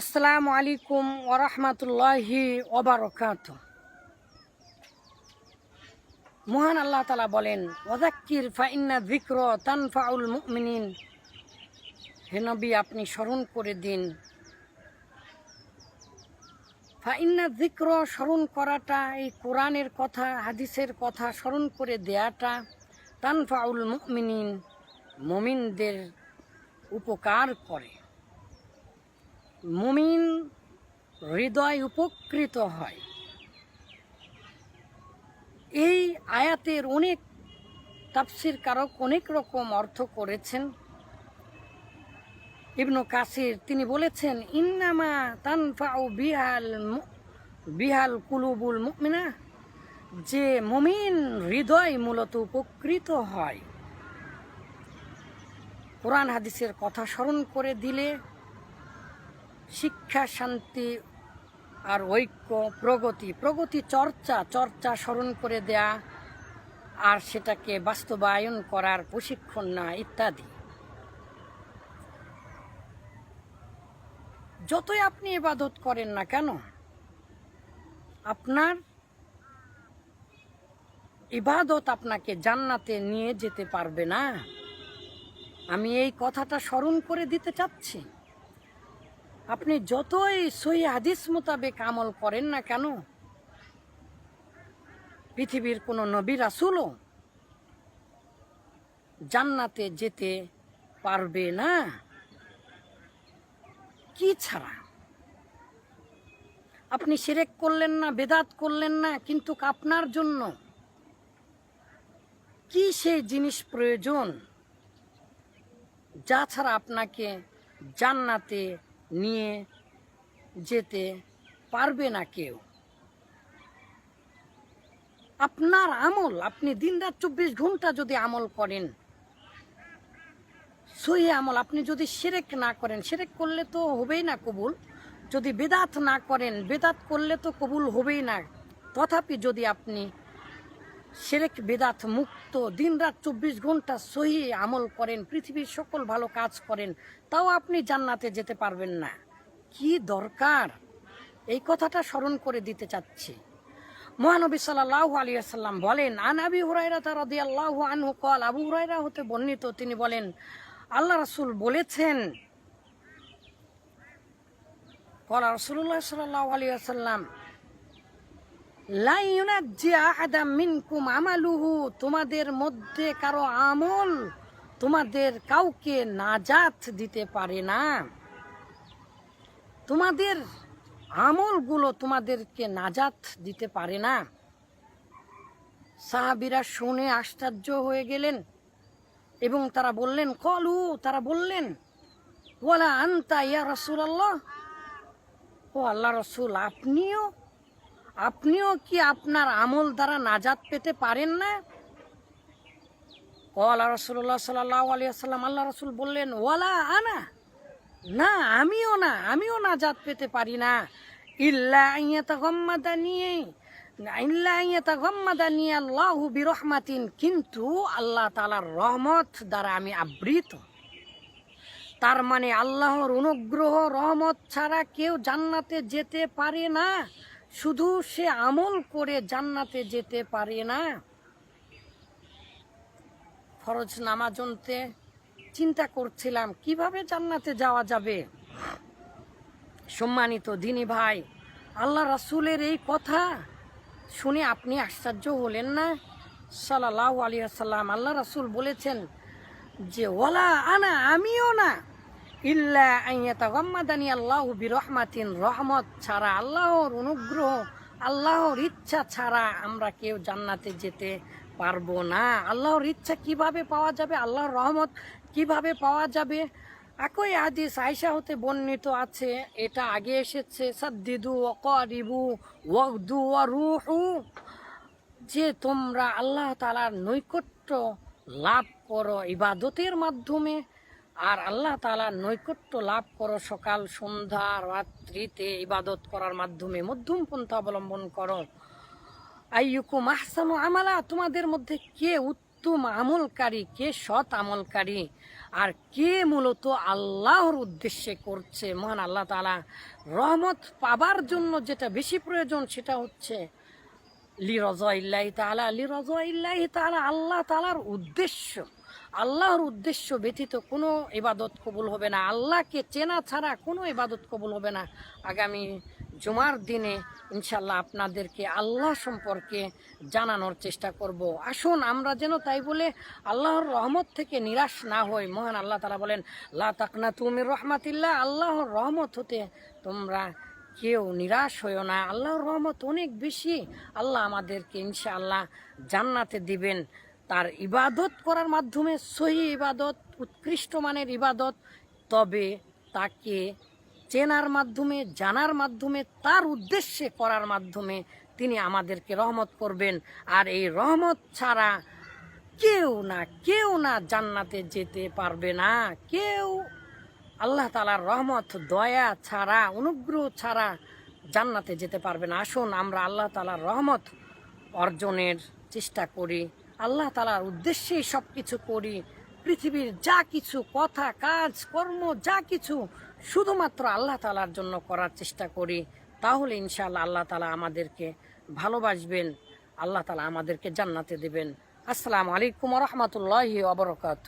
আসসালামু আলাইকুম ওরহমতুল্লাহি ওবরকাত মহান আল্লাহ তালা বলেন ওদাক্কির ফাইন্না যিক্র তানফাউল মুমিনিন। হে নবী, আপনি স্মরণ করে দিন। ফাইন্না যিক্র, স্মরণ করাটা, এই কোরআনের কথা, হাদিসের কথা স্মরণ করে দেয়াটা তানফাউল মুমিনিন, মুমিনদের উপকার করে। মুমিন হৃদয় উপকৃত হয়। এই আয়াতের অনেক তাফসির কারক অনেক রকম অর্থ করেছেন। ইবনু কাসির তিনি বলেছেন, ইন্নামা তানফাউ বিহাল বিহাল কুলুবুল মুমিনা যে মুমিন হৃদয় মূলত উপকৃত হয়। কোরআন হাদিসের কথা স্মরণ করে দিলে শিক্ষা, শান্তি আর ঐক্য, প্রগতি। প্রগতি, চর্চা চর্চা স্মরণ করে দেয়া আর সেটাকে বাস্তবায়ন করার প্রশিক্ষণ না ইত্যাদি। যতই আপনি ইবাদত করেন না কেন, আপনার ইবাদত আপনাকে জান্নাতে নিয়ে যেতে পারবে না। আমি এই কথাটা স্মরণ করে দিতে চাচ্ছি। আপনি যতই সই হাদিস মোতাবেক আমল করেন না কেন, পৃথিবীর কোনো নবী রাসুলও জান্নাতে যেতে পারবে না। কি ছাড়া? আপনি সেরেক করলেন না, বেদাত করলেন না, কিন্তু আপনার জন্য কি সেই জিনিস প্রয়োজন, যা ছাড়া আপনাকে জান্নাতে নিয়ে যেতে পারবে না কেউ। আপনার আমল, আপনি দিন রাত চব্বিশ ঘণ্টা যদি আমল করেন, সহি আমল, আপনি যদি সেরেক না করেন সেরেক করলে তো হবেই না কবুল। যদি বেদাত না করেন, বেদাত করলে তো কবুল হবেই না। তথাপি যদি আপনি সেরেক বেদাত মুক্ত দিন রাত চব্বিশ ঘণ্টা সহি আমল করেন, পৃথিবীর সকল ভালো কাজ করেন, তাও আপনি জান্নাতে যেতে পারবেন না। কি দরকার? এই কথাটা স্মরণ করে দিতে চাচ্ছি। মহানবী সাল্লাহ আলী আসাল্লাম বলেন, আন আবি হুরাইরা তার রদি আল্লাহ আনহু কল আবু হুরাইরা হতে বর্ণিত, তিনি বলেন, আল্লাহ রাসূল বলেছেন কল রসুল্লাহ সাল্লাহ আলী আসাল্লাম মিনকুম আমালুহু, তোমাদের মধ্যে কারও আমল তোমাদের কাউকে নাজাত দিতে পারে না। তোমাদের আমলগুলো তোমাদেরকে নাজাত দিতে পারে না। সাহাবিরা শুনে আশ্চর্য হয়ে গেলেন এবং তারা বললেন, কলু, তারা বললেন, ওয়ালা আন্তা ইয়া রসুল আল্লাহ ও আল্লাহ রসুল, আপনিও আপনিও কি আপনার আমল দ্বারা নাজাত পেতে পারেন না? ওয়ালা রসুল্লাহ সাল্লাহ আলিয়াল্লাম আল্লাহ রসুল বললেন, ওয়ালা আনা। না, আমিও না, আমিও নাজাত পেতে পারি না। ইল্লা আইয়াতা গম্মাদা নিয়ে বিরহমাতিন। কিন্তু আল্লাহ তালার রহমত দ্বারা আমি আবৃত। তার মানে আল্লাহর অনুগ্রহ, রহমত ছাড়া কেউ জান্নাতে যেতে পারে না। শুধু সে আমল করে জান্নাতে যেতে পারে না। ফরজ নামাজনতে চিন্তা করছিলাম, কীভাবে জান্নাতে যাওয়া যাবে? সম্মানিত দিনী ভাই, আল্লাহ রাসুলের এই কথা শুনে আপনি আশ্চর্য হলেন না? সাল্লাহ আলিয়া সাল্লাম আল্লাহ রাসুল বলেছেন যে ওলা আনা, আমিও না। ইল্লা আইয়াতা গম্মাদানি আল্লাহ বিরহমাতিন রহমত ছাড়া আল্লাহর অনুগ্রহ, আল্লাহর ইচ্ছা ছাড়া আমরা কেউ জান্নাতে যেতে পারব না। আল্লাহর ইচ্ছা কীভাবে পাওয়া যাবে? আল্লাহর রহমত কীভাবে পাওয়া যাবে? একই হাদিস আয়সা হতে বর্ণিত আছে, এটা আগে এসেছে, সাদ্দিদু ওয়ারিবু ওয়াকদু ওয়ারুহু যে তোমরা আল্লাহ তালার নৈকট্য লাভ করো ইবাদতের মাধ্যমে। আর আল্লাহ তালা নৈকট্য লাভ করো সকাল, সন্ধ্যা, রাত্রিতে ইবাদত করার মাধ্যমে। মধ্যম পন্থা অবলম্বন করো। আইয়ুকুম আহসানু আমালা, তোমাদের মধ্যে কে উত্তম আমলকারী, কে সৎ আমলকারী, আর কে মূলত আল্লাহর উদ্দেশ্যে করছে? মহান আল্লাহ তালা রহমত পাবার জন্য যেটা বেশি প্রয়োজন সেটা হচ্ছে লি রজা তালা লি রজা তালা আল্লাহ তালার উদ্দেশ্য। আল্লাহর উদ্দেশ্য ব্যতীত কোনো ইবাদত কবুল হবে না। আল্লাহকে চেনা ছাড়া কোনো ইবাদত কবুল হবে না। আগামী জুমার দিনে ইনশাল্লাহ আপনাদেরকে আল্লাহ সম্পর্কে জানানোর চেষ্টা করব। আসুন, আমরা যেন তাই বলে আল্লাহর রহমত থেকে নিরাশ না হই। মহান আল্লাহ তারা বলেন, লা তাকনা তুমি রহমাতিল্লাহ। আল্লাহর রহমত হতে তোমরা কেউ নিরাশ হইও না। আল্লাহর রহমত অনেক বেশি। আল্লাহ আমাদেরকে ইনশাআল্লাহ জান্নাতে দিবেন। তার ইবাদত করার মাধ্যমে সহি ইবাদত, উৎকৃষ্ট মানের ইবাদত, তবে তাকে চেনার মাধ্যমে, জানার মাধ্যমে, তার উদ্দেশ্যে করার মাধ্যমে তিনি আমাদেরকে রহমত করবেন। আর এই রহমত ছাড়া কেউ না কেউ না জান্নাতে যেতে পারবে না। কেউ আল্লাহ তালার রহমত, দয়া ছাড়া, অনুগ্রহ ছাড়া জান্নাতে যেতে পারবে না। আসুন, আমরা আল্লাহ তালার রহমত অর্জনের চেষ্টা করি। আল্লাহ তালার উদ্দেশ্যেই সব কিছু করি। পৃথিবীর যা কিছু কথা, কাজ, কর্ম, যা কিছু শুধুমাত্র আল্লাহ তালার জন্য করার চেষ্টা করি, তাহলে ইনশাল্লাহ আল্লাহ তালা আমাদেরকে ভালোবাসবেন, আল্লাহ তালা আমাদেরকে জান্নাতে দেবেন। আসসালামু আলাইকুম রহমতুল্লাহি অবরকাত